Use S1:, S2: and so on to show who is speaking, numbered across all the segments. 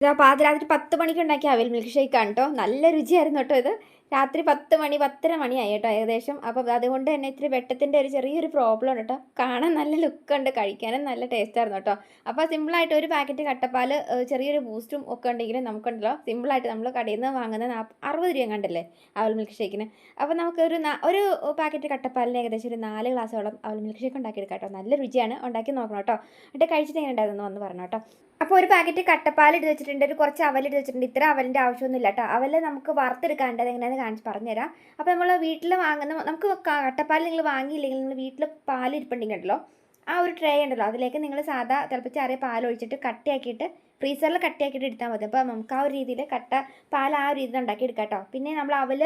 S1: ഇതാ പാതിരാത്രി പത്ത് മണിക്ക് ഉണ്ടാക്കിയ അവൽ മിൽക്ക് ഷേക്ക് ആണ് കേട്ടോ നല്ല രുചിയായിരുന്നു കേട്ടോ ഇത്. രാത്രി പത്ത് മണി പത്തര മണിയായി കേട്ടോ ഏകദേശം. അപ്പം അതുകൊണ്ട് തന്നെ ഇത്തിരി വെട്ടത്തിന്റെ ഒരു ചെറിയൊരു പ്രോബ്ലം ഉണ്ട് കേട്ടോ. കാണാൻ നല്ല ലുക്ക് ഉണ്ട് കഴിക്കാനും നല്ല ടേസ്റ്റ് ആയിരുന്നു കേട്ടോ. അപ്പോൾ സിമ്പിളായിട്ട് ഒരു പാക്കറ്റ് കട്ടപ്പാൽ ചെറിയൊരു ബൂസ്റ്റും ഒക്കെ ഉണ്ടെങ്കിലും നമുക്കുണ്ടല്ലോ. സിമ്പിളായിട്ട് നമ്മൾ കടയിൽ നിന്ന് വാങ്ങുന്ന അറുപത് രൂപ കണ്ടല്ലേ അവൽ മിൽക്ക് ഷേക്കിന് അപ്പോൾ നമുക്കൊരു ഒരു പാക്കറ്റ് കട്ടപ്പാലിന് ഏകദേശം ഒരു നാല് ഗ്ലാസ്സോളം അവൽ മിൽക്ക് ഷേക്ക് ഉണ്ടാക്കിയെടുക്കാം കേട്ടോ. നല്ല രുചിയാണ്. ഉണ്ടാക്കി നോക്കണം കേട്ടോ. എന്നിട്ട് കഴിച്ചിട്ട് എങ്ങനെ ഉണ്ടായിരുന്നു വന്ന് പറഞ്ഞു കേട്ടോ. അപ്പോൾ ഒരു പാക്കറ്റ് കട്ടപ്പാൽ എടുത്ത് വെച്ചിട്ടുണ്ട് ഒരു കുറച്ച് അവൽ എടുത്ത് വെച്ചിട്ടുണ്ട്. ഇത്ര അവലിന്റെ ആവശ്യമൊന്നുമില്ല കേട്ടോ. അവൽ നമുക്ക് വറുത്തെടുക്കാണ്ട് അതെങ്ങനെയാണെന്ന് കാണിച്ച് പറഞ്ഞുതരാം. അപ്പോൾ നമ്മൾ വീട്ടിൽ വാങ്ങുന്ന നമുക്ക് കട്ടപ്പാൽ നിങ്ങൾ വാങ്ങിയില്ലെങ്കിൽ നിങ്ങൾ വീട്ടിൽ പാൽ ഇരിപ്പുണ്ടെങ്കിൽ ഉണ്ടല്ലോ ആ ഒരു ട്രേ ഉണ്ടല്ലോ അതിലേക്ക് നിങ്ങൾ സാധാ തിളപ്പിച്ചാറിയ പാൽ ഒഴിച്ചിട്ട് കട്ടിയാക്കിയിട്ട് ഫ്രീസറിൽ കട്ടിയാക്കിയിട്ട് എടുത്താൽ മതി. അപ്പോൾ നമുക്ക് ആ ഒരു രീതിയിൽ കട്ട പാൽ ആ ഒരു രീതിയിൽ ഉണ്ടാക്കി എടുക്കാം കേട്ടോ. പിന്നെ നമ്മൾ അവൽ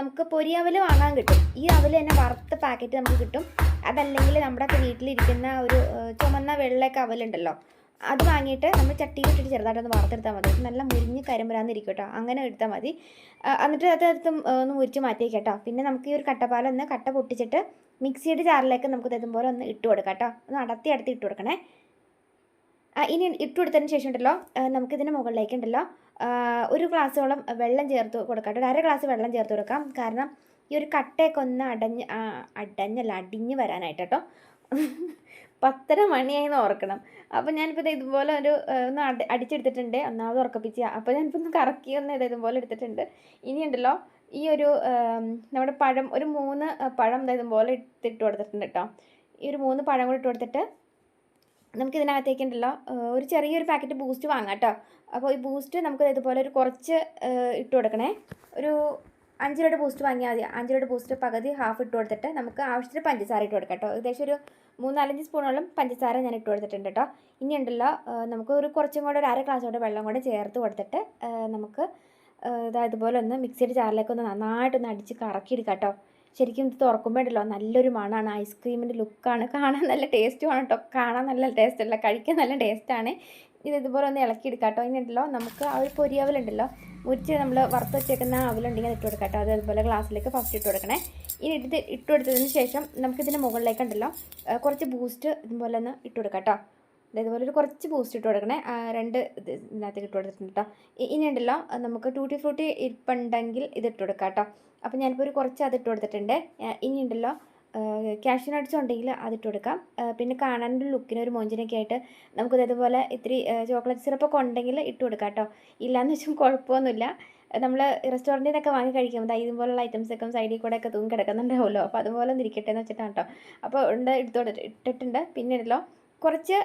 S1: നമുക്ക് പൊരി അവൽ വാങ്ങാൻ കിട്ടും. ഈ അവൽ തന്നെ വറുത്ത പാക്കറ്റ് നമുക്ക് കിട്ടും. അതല്ലെങ്കിൽ നമ്മുടെ വീട്ടിലിരിക്കുന്ന ഒരു ചുമന്ന വെള്ളയൊക്കെ അവലുണ്ടല്ലോ അത് വാങ്ങിയിട്ട് നമ്മൾ ചട്ടിയിൽ ചെറുതായിട്ട് ചെറുതായിട്ടൊന്ന് വറുത്തെടുത്താൽ മതി. നല്ല മുരിഞ്ഞ് കരമ്പരാന്നിരിക്കും കേട്ടോ അങ്ങനെ എടുത്താൽ മതി. എന്നിട്ട് അത് എടുത്ത് ഒന്ന് മുരിച്ച് മാറ്റി കേട്ടോ പിന്നെ നമുക്ക് ഈ ഒരു കട്ടപ്പാലം ഒന്ന് കട്ട പൊട്ടിച്ചിട്ട് മിക്സിയുടെ ചാറിലേക്ക് നമുക്ക് ഇതുപോലെ ഒന്ന് ഇട്ട് കൊടുക്കാം കേട്ടോ ഒന്ന് അടത്തി അടത്തി ഇട്ട് കൊടുക്കണേ. ഇനി ഇട്ട് കൊടുത്തതിന് ശേഷം ഉണ്ടല്ലോ നമുക്കിതിന്റെ മുകളിലേക്ക് ഉണ്ടല്ലോ ഒരു ഗ്ലാസ്സോളം വെള്ളം ചേർത്ത് കൊടുക്കാം ഒരു അര ഗ്ലാസ് വെള്ളം ചേർത്ത് കൊടുക്കാം. കാരണം ഈ ഒരു കട്ടയൊക്കെ ഒന്ന് അടഞ്ഞ് അടഞ്ഞല്ല അടിഞ്ഞ് വരാനായിട്ട് കേട്ടോ പത്തര മണിയായിന്ന് ഓർക്കണം. അപ്പോൾ ഞാനിപ്പോൾ ഇതുപോലെ ഒരു ഒന്ന് അടി അടിച്ചെടുത്തിട്ടുണ്ട്. ഒന്നാമത് ഉറക്കപ്പിച്ച്. അപ്പോൾ ഞാനിപ്പോൾ ഒന്ന് കറക്കി ഒന്ന് ഇത് ഇതുപോലെ എടുത്തിട്ടുണ്ട്. ഇനി ഉണ്ടല്ലോ ഈ ഒരു നമ്മുടെ പഴം ഒരു മൂന്ന് പഴം ഇതുപോലെ ഇട്ടിട്ട് കൊടുത്തിട്ടുണ്ട് കേട്ടോ ഈ ഒരു മൂന്ന് പഴം കൂടി ഇട്ട് കൊടുത്തിട്ട് നമുക്ക് ഇതിനകത്തേക്ക് ഉണ്ടല്ലോ ഒരു ചെറിയൊരു പാക്കറ്റ് ബൂസ്റ്റ് വാങ്ങാം കേട്ടോ അപ്പോൾ ഈ ബൂസ്റ്റ് നമുക്ക് ഇതുപോലെ ഒരു കുറച്ച് ഇട്ട് കൊടുക്കണേ. ഒരു അഞ്ച് രൂപയുടെ ബൂസ്റ്റ് വാങ്ങിയാൽ മതി. അഞ്ച് രൂപയുടെ ബൂസ്റ്റ് പകുതി ഹാഫ് ഇട്ട് കൊടുത്തിട്ട് നമുക്ക് ആവശ്യത്തിന് പഞ്ചസാര ഇട്ട് കൊടുക്കാം കേട്ടോ. ഏകദേശം ഒരു മൂന്നാലഞ്ച് സ്പൂണോളം പഞ്ചസാര ഞാൻ ഇട്ട് കൊടുത്തിട്ടുണ്ട് കേട്ടോ. ഇനി ഉണ്ടല്ലോ നമുക്ക് ഒരു കുറച്ചും കൂടെ ഒരു അര ഗ്ലാസ് കൂടെ വെള്ളം കൂടെ ചേർത്ത് കൊടുത്തിട്ട് നമുക്ക് ഇതുപോലെ ഒന്ന് മിക്സിയുടെ ജാറിലേക്ക് ഒന്ന് നന്നായിട്ടൊന്ന് അടിച്ച് കറക്കിയെടുക്കാം കേട്ടോ. ശരിക്കും ഇത് തുറക്കുമ്പോൾ ഉണ്ടല്ലോ നല്ലൊരു മണമാണ്. ഐസ്ക്രീമിന്റെ ലുക്കാണ് കാണാൻ നല്ല ടേസ്റ്റുമാണ് കേട്ടോ. കാണാൻ നല്ല ടേസ്റ്റ് അല്ല കഴിക്കാൻ നല്ല ടേസ്റ്റാണ് ഇത് ഇതുപോലെ ഒന്ന് ഇളക്കിയെടുക്കാം കേട്ടോ. ഇനി ഉണ്ടല്ലോ നമുക്ക് ആ ഒരു പൊരിയാവലുണ്ടല്ലോ മുരിച്ച് നമ്മൾ വറുത്ത് വെച്ചേക്കുന്ന അവലുണ്ടെങ്കിൽ ഇട്ട് കൊടുക്കാം കേട്ടോ. അത് അതുപോലെ ഗ്ലാസ്സിലേക്ക് ഫസ്റ്റ് ഇട്ട് കൊടുക്കണേ. ഇനി ഇട്ട് ഇട്ട് കൊടുത്തതിന് ശേഷം നമുക്കിതിന്റെ മുകളിലേക്ക് ഉണ്ടല്ലോ കുറച്ച് ബൂസ്റ്റ് ഇതുപോലെ ഒന്ന് ഇട്ട് കൊടുക്കാം കേട്ടോ. ഇതുപോലെ ഒരു കുറച്ച് ബൂസ്റ്റ് ഇട്ട് കൊടുക്കണേ. രണ്ട് ഇത് ഇതിനകത്തേക്ക് ഇട്ട് കൊടുത്തിട്ടുണ്ട് കേട്ടോ. ഇനി ഉണ്ടല്ലോ നമുക്ക് ടൂട്ടി ഫ്രൂട്ടി ഇരിപ്പുണ്ടെങ്കിൽ ഇത് ഇട്ട് കൊടുക്കാം കേട്ടോ. അപ്പോൾ ഞാനിപ്പോൾ ഒരു കുറച്ച് അത് ഇട്ട് കൊടുത്തിട്ടുണ്ട്. ഇനി ഉണ്ടല്ലോ ക്യാഷ്യൂ നട്ട്സ് ഉണ്ടെങ്കിൽ അതിട്ട് കൊടുക്കാം. പിന്നെ കാണാനൊരു ലുക്കിന് ഒരു മോഞ്ചിനൊക്കെ ആയിട്ട് നമുക്ക് ഇതേപോലെ ഇത്തിരി ചോക്ലേറ്റ് സിറപ്പൊക്കെ ഉണ്ടെങ്കിൽ ഇട്ട് കൊടുക്കാം കേട്ടോ. ഇല്ലയെന്ന് വെച്ചാൽ കുഴപ്പമൊന്നുമില്ല. നമ്മൾ റെസ്റ്റോറന്റിൽ നിന്നൊക്കെ വാങ്ങി കഴിക്കുമ്പോൾ ഇതുപോലുള്ള ഐറ്റംസ് ഒക്കെ സൈഡിൽ കൂടെ ഒക്കെ തൂങ്ങി കിടക്കുന്നുണ്ടാവുമല്ലോ. അപ്പോൾ അതുപോലെ ഒന്ന് ഇരിക്കട്ടെ എന്ന് വെച്ചിട്ടാണ് കേട്ടോ. അപ്പോൾ ഉണ്ട് എടുത്തോട്ട് ഇട്ടിട്ടുണ്ട്. പിന്നെ ഉണ്ടല്ലോ കുറച്ച്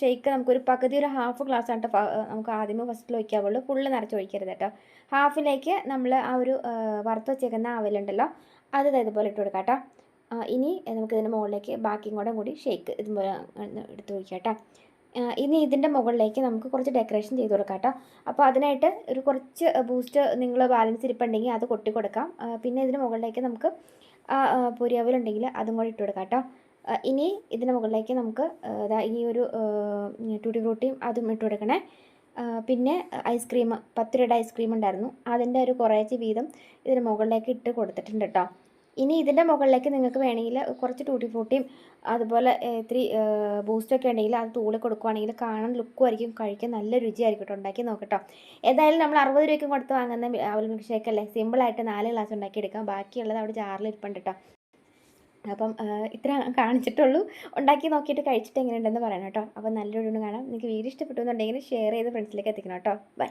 S1: ഷെയ്ക്ക് നമുക്കൊരു പകുതി ഒരു ഹാഫ് ഗ്ലാസ് ആണ് കേട്ടോ നമുക്ക് ആദ്യമേ ഫസ്റ്റിൽ ഒഴിക്കാവുള്ളൂ. ഫുള്ള് നിറച്ച് ഒഴിക്കരുത് കേട്ടോ. ഹാഫിലേക്ക് നമ്മൾ ആ ഒരു വറുത്ത് വെച്ചേക്കുന്ന അവലുണ്ടല്ലോ അത് ഇതേപോലെ ഇട്ട് കൊടുക്കാം കേട്ടോ. ഇനി നമുക്ക് ഇതിന്റെ മുകളിലേക്ക് ബാക്കിയും കൂടെ കൂടി ഷേക്ക് ഇതുപോലെ എടുത്തു ഒഴിക്കാം കേട്ടോ. ഇനി ഇതിന്റെ മുകളിലേക്ക് നമുക്ക് കുറച്ച് ഡെക്കറേഷൻ ചെയ്ത് കൊടുക്കാം കേട്ടോ. അപ്പോൾ അതിനായിട്ട് ഒരു കുറച്ച് ബൂസ്റ്റ് നിങ്ങൾ ബാലൻസ് ഇരിപ്പുണ്ടെങ്കിൽ അത് കൊട്ടി കൊടുക്കാം. പിന്നെ ഇതിന് മുകളിലേക്ക് നമുക്ക് പൊരിയവലുണ്ടെങ്കിൽ അതും കൂടി ഇട്ട് കൊടുക്കാം കേട്ടോ. ഇനി ഇതിന് മുകളിലേക്ക് നമുക്ക് ഈ ഒരു ടൂട്ടി ഫ്രൂട്ടിയും അതും ഇട്ട് കൊടുക്കണേ. പിന്നെ ഐസ്ക്രീം പത്ത് രൂപയുടെ ഐസ്ക്രീം ഉണ്ടായിരുന്നു. അതിന്റെ ഒരു കുറേശ്ശെ വീതം ഇതിന് മുകളിലേക്ക് ഇട്ട് കൊടുത്തിട്ടുണ്ട് കേട്ടോ. ഇനി ഇതിന്റെ മുകളിലേക്ക് നിങ്ങൾക്ക് വേണമെങ്കിൽ കുറച്ച് ടൂട്ടി ഫ്രൂട്ടിയും അതുപോലെ ഇത്തിരി ബൂസ്റ്റൊക്കെ ഉണ്ടെങ്കിൽ അത് തൂളി കൊടുക്കുവാണെങ്കിൽ കാണാൻ ലുക്കും ആയിരിക്കും കഴിക്കാൻ നല്ല രുചിയായിരിക്കും കേട്ടോ. ഉണ്ടാക്കി നോക്കട്ടോ ഏതായാലും നമ്മൾ അറുപത് രൂപയ്ക്കും കൊടുത്ത് വാങ്ങുന്ന അവൽ മിൽക്ക് ഷേക്ക് അല്ലേ? സിമ്പിളായിട്ട് നാല് ഗ്ലാസ് ഉണ്ടാക്കി എടുക്കാം. ബാക്കിയുള്ളത് അവിടെ ജാറിൽ ഇരിപ്പുണ്ട് കേട്ടോ അപ്പം ഇത്ര കാണിച്ചിട്ടുള്ളൂ. ഉണ്ടാക്കി നോക്കിയിട്ട് കഴിച്ചിട്ട് എങ്ങനെയുണ്ടെന്ന് പറയണം കേട്ടോ അപ്പം നല്ലൊരു കാണാം. നിങ്ങൾക്ക് വീഡിയോ ഇഷ്ടപ്പെട്ടു എന്നുണ്ടെങ്കിൽ ഷെയർ ചെയ്ത് ഫ്രണ്ട്സിലേക്ക് എത്തിക്കണം കേട്ടോ ബൈ